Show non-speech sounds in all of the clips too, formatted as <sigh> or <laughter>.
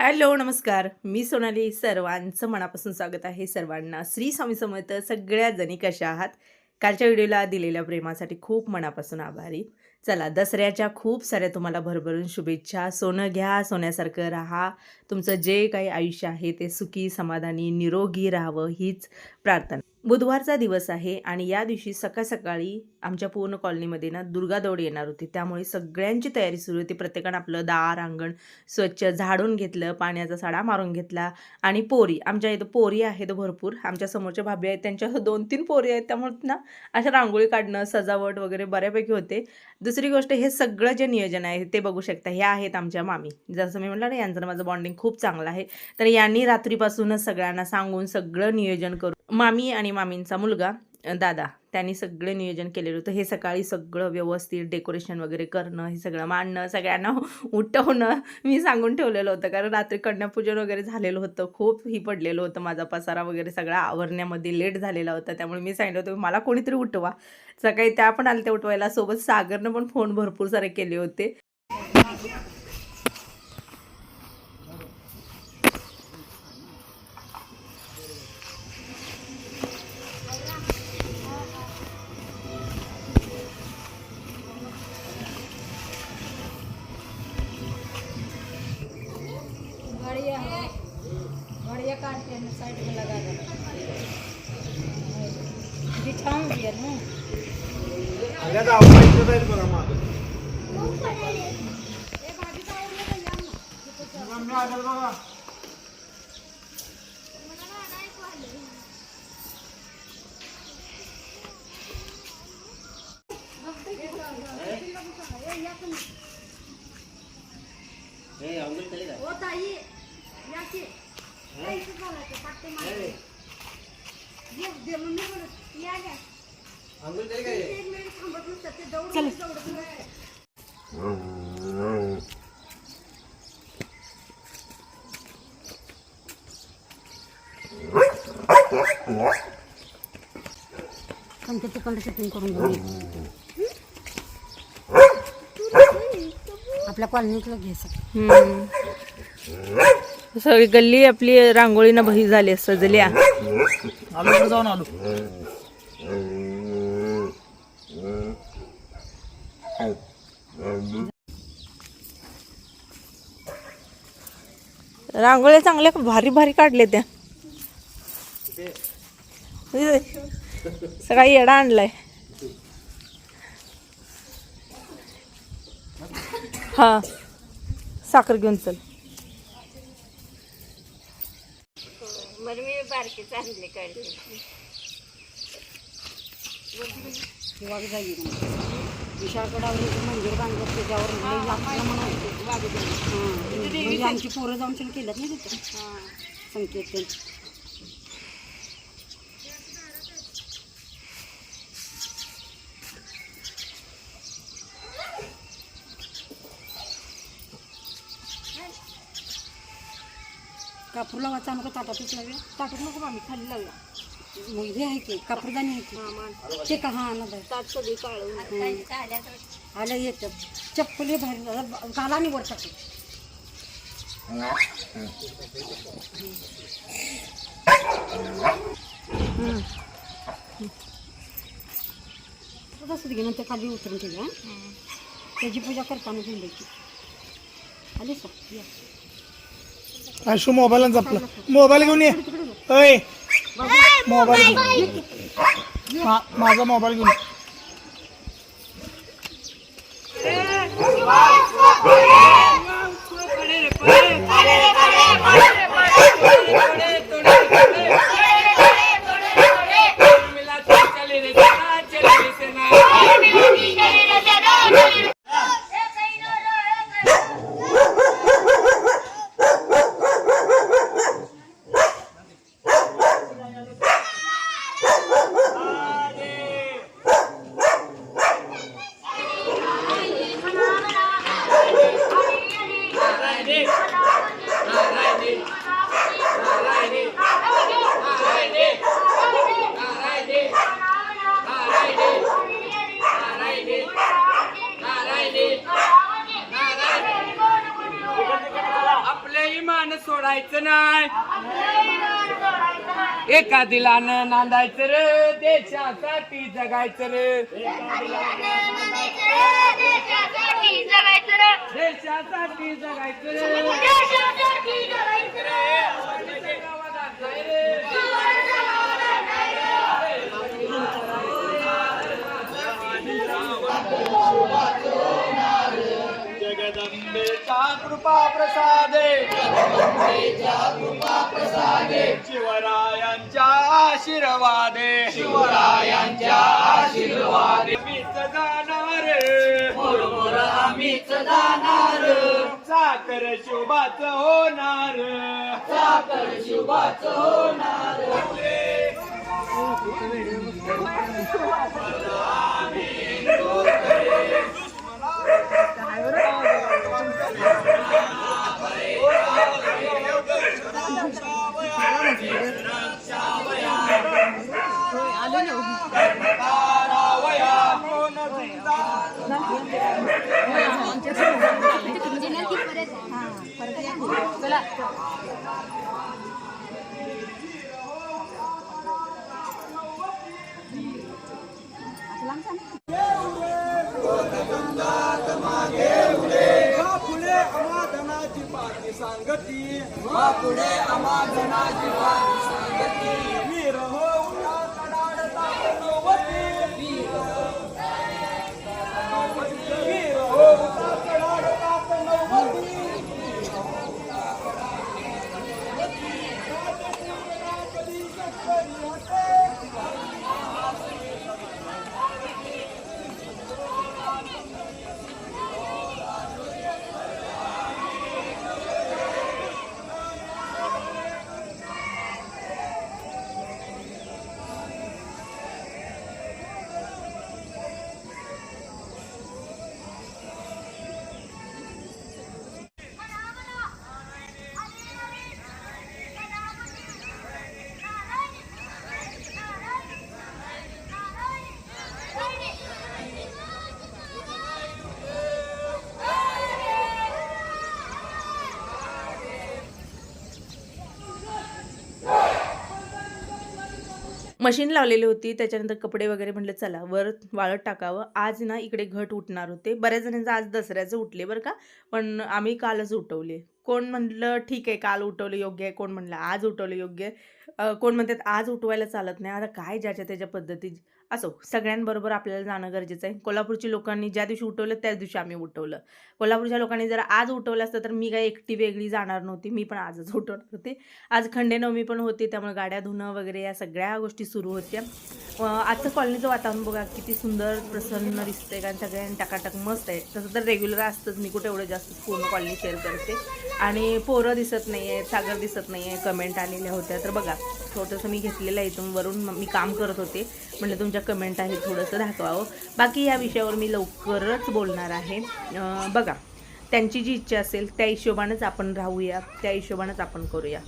Hello नमस्कार. मी सोनाली. सर्वांचं मनापासून स्वागत आहे सर्वांना. श्री स्वामी समर्थ सगळ्या जणी कशा आहात? कालच्या व्हिडिओला दिलेल्या प्रेमासाठी खूप मनापासून आभारी. चला दसऱ्याच्या खूप साऱ्या तुम्हाला भरभरून शुभेच्छा. सोनं घ्या सोन्यासारखं राहा. तुमचं जे काही आयुष्य आहे ते सुखी समाधानी निरोगी राहावं हीच प्रार्थना. बुधवारचा दिवस आहे आणि या दिवशी सकाळ सकाळी आमच्या पूर्ण कॉलनीमध्ये ना दुर्गा दौड येणार होती. त्यामुळे सगळ्यांची तयारी सुरू होती. प्रत्येकानं आपलं दार अंगण स्वच्छ झाडून घेतलं पाण्याचा सडा मारून घेतला आणि पोरी. आमच्या इथं पोरी आहेत भरपूर. आमच्या समोरच्या भाभी आहेत. त्यांच्या <laughs> दोन तीन पोरी आहेत. त्यामुळे ना अशा रांगोळी काढणं सजावट वगैरे बऱ्यापैकी होते. दुसरी गोष्ट हे सगळं जे नियोजन आहे ते बघू शकता. हे आहेत आमच्या मामी. जसं मी म्हटलं ना यांचं माझं बॉन्डिंग खूप चांगलं आहे. तर यांनी रात्रीपासूनच सगळ्यांना सांगून सगळं नियोजन करून मामी आणि मामींचा मुलगा दादा त्यांनी सगळं नियोजन केलेलं होतं. हे सकाळी सगळं व्यवस्थित डेकोरेशन वगैरे करणं हे सगळं मांडणं सगळ्यांना <laughs> उठवणं मी सांगून ठेवलेलं होतं. कारण रात्री कन्यापूजन वगैरे झालेलं होतं. खूप ही पडलेलं होतं माझा पसारा वगैरे सगळा. आवरण्यामध्ये लेट झालेला होता. त्यामुळे मी सांगितलं होतं मला कोणीतरी उठवा. सकाळी त्या पण आल्या त्या उठवायला. सोबत सागरनं पण फोन भरपूर सारे केले होते. बिछाऊंगी है ना अगं गावाला जाईल बघा मागं. मम्मी आलं बघा. ओ ताई या की पैसे बोलायचे पट्टे मारायचे ये दे मम्मी बोलत कंटे तिकडे शूटिंग करून घेऊ आपल्या कॉलनीतलं घ्यायचं सगळी. गल्ली आपली रांगोळीनं बही झाली सजल्या आलो जाऊन आलो. रांगोळ्या चांगल्या भारी भारी काढले त्या. सगळा येडा आणलाय. हा. साखर घेऊन चल बरं मी बारकी चांगली काढली. वाघ झाली विशाळगडावर मंदिर बांधलं त्याच्यावर म्हणून. म्हणजे आमची पोरं जाऊन केलं ना तिथं. संकेत. कापूर लावा चालू का ताटातच लावूया ताटात नको आम्ही खाली लावूया मग हे आहे की कापूरदानी आहे की? ते का हा आणत आहे ताट सगळी काढून आलं येतं चप्पल हे बाहेर घाला आणि वर टाकू तसं घे नंतर खाली उतरून हं? त्याची पूजा करताना घेऊन द्यायची. आली सर या. आयशू मोबाईल जपला मोबाईल घेऊन ये अय मोबाईल घेऊन माझा मोबाईल घेऊन Yeah. सोडायचं नाही. एका दिलानं नांदायचं रे देशासाठी जगायचं रे. देशासाठी जगायचं रे. जगदंबेचा कृपा प्रसादे शिवरायांच्या आशीर्वादे. शिवरायांच्या आशीर्वादे. मीच जाणार. बरोबर आम्हीच जाणार. साखर शुभाच होणार. साखर शुभाच होणार. पुढे अमाधनाची पाठी सांगती पुढे अमाधनाची पाठी सांगती मशीन लावलेली होती. त्याच्यानंतर कपडे वगैरे म्हटलं चला वर वाळत टाकावं. आज ना इकडे घट उठणार होते. बऱ्याच जणांचं आज दसऱ्याचं उठले बरं का. पण आम्ही कालच उठवले. कोण म्हणलं ठीक आहे काल उठवलं योग्य आहे. कोण म्हणलं आज उठवलं योग्य आहे. कोण म्हणतात आज उठवायला चालत नाही. आता काय ज्याच्या त्याच्या पद्धती. असो सगळ्यांबरोबर आपल्याला जाणं गरजेचं आहे. कोल्हापूरची लोकांनी ज्या दिवशी उठवलं त्याच दिवशी आम्ही उठवलं. कोल्हापूरच्या लोकांनी जर आज उठवलं असतं तर मी काय एकटी वेगळी जाणार नव्हती. मी पण आजच <laughs> उठवणार होते. आज खंडेनवमी पण होती त्यामुळे गाड्या धुणं वगैरे या सगळ्या गोष्टी सुरू होत्या. आजचं कॉलनीचं वातावरण बघा किती सुंदर प्रसन्न दिसतंय. कारण सगळ्यांनी टकाटक मस्त आहे. तसं तर रेग्युलर असतंच. मी कुठे एवढं जास्त पूर्ण कॉलनी शेअर करते. आणि पोरं दिसत नाही आहे सागर दिसत नाही आहे कमेंट आलेल्या होत्या. तर बघा छोटंसं मी घेतलेलं आहे इथून. वरून मी काम करत होते. म्हणलं तुमच्या कमेंट आहे थोडंसं दाखवावं. बाकी या विषयावर मी लवकरच बोलणार आहे. बघा त्यांची जी इच्छा असेल त्या हिशोबानंच आपण राहूया त्या हिशोबानंच आपण करूया.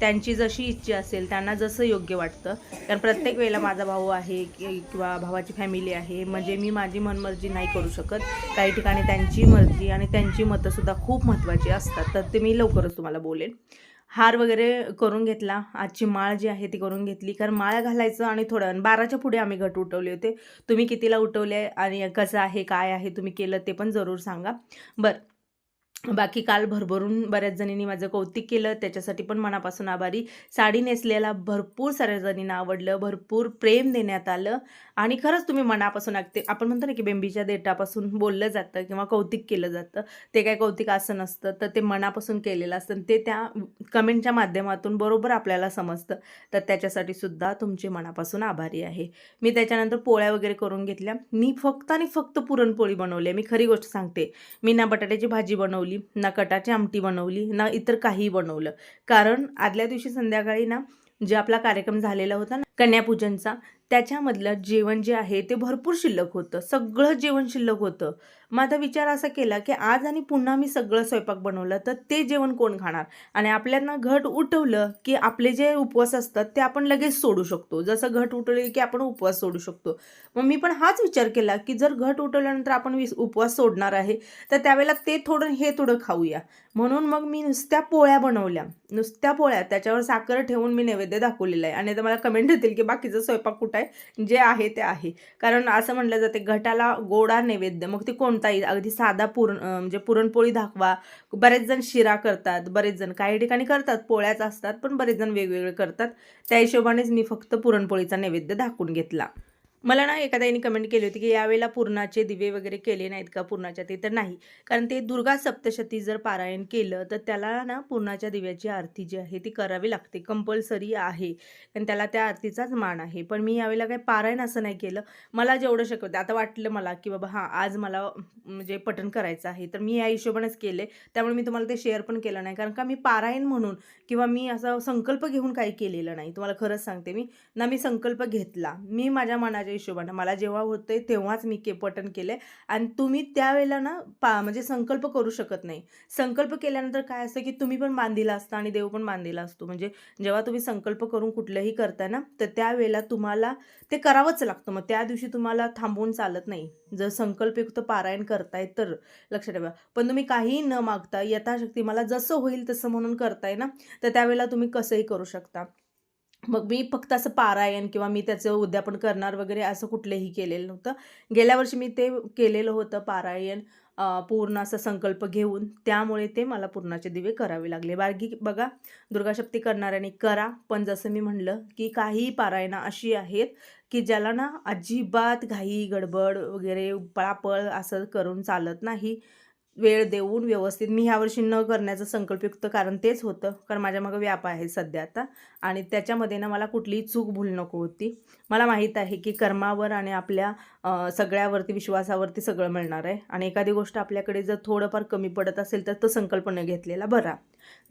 त्यांची जशी इच्छा असेल त्यांना जसं योग्य वाटतं. कारण प्रत्येक वेळेला माझा भाऊ आहे कि- किंवा भावाची फॅमिली आहे म्हणजे मी माझी मनमर्जी नाही करू शकत. काही ठिकाणी त्यांची मर्जी आणि त्यांची मतंसुद्धा खूप महत्त्वाची असतात. तर ते मी लवकरच तुम्हाला बोलेन. हार वगैरे करून घेतला. आजची माळ जी आहे ती करून घेतली. कारण माळ घालायचं आणि थोडं बाराच्या पुढे आम्ही घट उठवले होते. तुम्ही कितीला उठवले आणि कसं आहे काय आहे तुम्ही केलं ते पण जरूर सांगा. बरं. बाकी काल भरभरून बऱ्याच जणींनी माझं कौतिक केलं. त्याच्यासाठी पण मनापासून आभारी. साडी नेसलेला भरपूर साऱ्या जणींना आवडलं. भरपूर प्रेम देण्यात आलं. आणि खरंच तुम्ही मनापासून अगदी आपण म्हणतो ना की बेंबीच्या देठापासून बोललं जातं किंवा कौतिक केलं जातं. ते काय कौतिक असं नसतं. तर ते मनापासून केलेलं असतं आणि ते त्या कमेंटच्या माध्यमातून बरोबर आपल्याला समजतं. तर त्याच्यासाठी सुद्धा तुमचे मनापासून आभारी आहे. मी त्याच्यानंतर पोळ्या वगैरे करून घेतल्या. मी फक्त आणि फक्त पुरणपोळी बनवली मी खरी गोष्ट सांगते. मी ना बटाट्याची भाजी बनवली ना कटाची आमटी बनवली ना इतर काही बनवलं. कारण आदल्या दिवशी संध्याकाळी ना जे आपला कार्यक्रम झालेला होता ना कन्यापूजनचा. त्याच्यामधलं जेवण जे आहे ते भरपूर शिल्लक होतं. सगळं जेवण शिल्लक होतं. मग आता विचार असा केला की आज आणि पुन्हा मी सगळं स्वयंपाक बनवलं तर ते जेवण कोण खाणार? आणि आपल्याला घट उठवलं की आपले जे उपवास असतात ते आपण लगेच सोडू शकतो. जसं घट उठवले की आपण उपवास सोडू शकतो. मग मी पण हाच विचार केला की जर घट उठवल्यानंतर आपण विस उपवास सोडणार आहे तर त्यावेळेला ते थोडं हे थोडं खाऊया. म्हणून मग मी नुसत्या पोळ्या बनवल्या. नुसत्या पोळ्या. त्याच्यावर साखर ठेवून मी नैवेद्य दाखवलेलं आहे. आणि आता मला कमेंट येतील की बाकीचं स्वयंपाक कुठं आहे? जे आहे ते आहे. कारण असं म्हटलं जाते घटाला गोडा नैवेद्य. मग ते कोणताही अगदी साधा पुरण म्हणजे पुरणपोळी दाखवा. बरेच जण शिरा करतात बरेच जण काही ठिकाणी करतात पोळ्याच असतात पण बरेच जण वेगवेगळे करतात. त्या हिशोबानेच मी फक्त पुरणपोळीचा नैवेद्य दाखवून घेतला. मला ना एखाद्याने कमेंट केली होती की यावेळेला पूर्णाचे दिवे वगैरे केले नाहीत का? पूर्णाच्या ते तर नाही. कारण ते दुर्गा सप्तशती जर पारायण केलं तर त्याला ना पूर्णाच्या दिव्याची आरती जी आहे ती करावी लागते. कंपल्सरी आहे. कारण त्याला त्या आरतीचाच मान आहे. पण मी यावेळेला काही पारायण असं नाही केलं. मला जेवढं शक्य होतं आता वाटलं मला की बाबा हां आज मला म्हणजे पठण करायचं आहे. तर मी या हिशोबानेच केले. त्यामुळे मी तुम्हाला ते शेअर पण केलं नाही. कारण का मी पारायण म्हणून किंवा मी असा संकल्प घेऊन काही केलेलं नाही. तुम्हाला खरंच सांगते मी. ना मी संकल्प घेतला. मी माझ्या माझ्या हिशोबानं. मला जेव्हा होतं आहे तेव्हाच मी के पठण आहे आणि तुम्ही त्यावेळेला ना पा म्हणजे संकल्प करू शकत नाही. संकल्प केल्यानंतर काय असतं की तुम्ही पण बांधिला असता आणि देव पण बांधिला असतो. म्हणजे जेव्हा तुम्ही संकल्प करून कुठलंही करताय ना तर त्यावेळेला तुम्हाला ते करावंच लागतं. मग त्या दिवशी तुम्हाला थांबवून चालत नाही. जर संकल्पयुक्त पारायण करताय तर लक्षात ठेवा. पण तुम्ही काहीही न मागता यथाशक्ती मला जसं होईल तसं म्हणून करताय ना तर त्यावेळेला तुम्ही कसंही करू शकता. मग मी फक्त असं पारायण किंवा मी त्याचं उद्यापन करणार वगैरे असं कुठलंही केलेलं नव्हतं. गेल्या वर्षी मी ते केलेलं होतं पारायण पूर्ण असं संकल्प घेऊन. त्यामुळे ते मला पूर्णाचे दिवे करावे लागले. बाकी बघा दुर्गाशक्ती करणाऱ्याने करा पण जसं मी म्हणलं की काही पारायणं अशी आहेत की ज्याला ना अजिबात घाई गडबड वगैरे पळापळ असं करून चालत नाही. वेळ देऊन व्यवस्थित मी ह्यावर्षी न करण्याचं संकल्पयुक्त कारण तेच होतं कारण माझ्या मागं व्याप आहे सध्या आता. आणि त्याच्यामध्ये ना मला कुठलीही चूक भूल नको होती. मला माहीत आहे की कर्मावर आणि आपल्या सगळ्यावरती विश्वासावरती सगळं मिळणार आहे. आणि एखादी गोष्ट आपल्याकडे जर थोडंफार कमी पडत असेल तर तो संकल्प न घेतलेला बरा.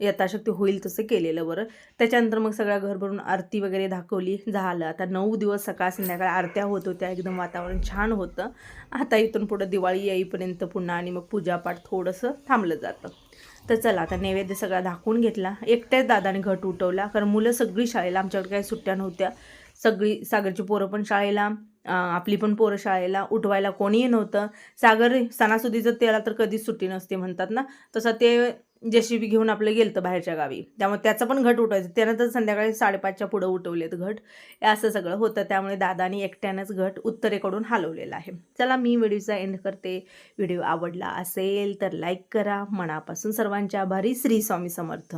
यथाशक्ती होईल तसं केलेलं बरं. त्याच्यानंतर मग सगळ्या घर भरून आरती वगैरे दाखवली झालं. आता नऊ दिवस सकाळ संध्याकाळ आरत्या होत होत्या. एकदम वातावरण छान होतं. आता इथून पुढं दिवाळी येईपर्यंत पुन्हा आणि मग पूजा पूजापाठ थोडंसं थांबलं जातं. तर चला आता नैवेद्य सगळा दाखवून घेतला. एकट्याच दादाने घट उठवला कारण मुलं सगळी शाळेला आमच्याकडे काही सुट्ट्या नव्हत्या. सगळी सागरची पोरं पण शाळेला आपली पण पोरं शाळेला. उठवायला कोणीही नव्हतं. सागर सणासुदीचं त्याला तर कधीच सुट्टी नसते म्हणतात ना. तसं ते जेसीबी घेऊन आपलं गेलं बाहेरच्या गावी. त्यामुळे त्याचं पण घट उठवायचं. त्यानं तर संध्याकाळी साडेपाचच्या पुढं उठवलेत घट. हे असं सगळं होतं. त्यामुळे दादानी एकट्यानंच घट उत्तरेकडून हलवलेला आहे. चला मी व्हिडिओचा एंड करते. व्हिडिओ आवडला असेल तर लाईक करा. मनापासून सर्वांच्या आभारी. श्री स्वामी समर्थ.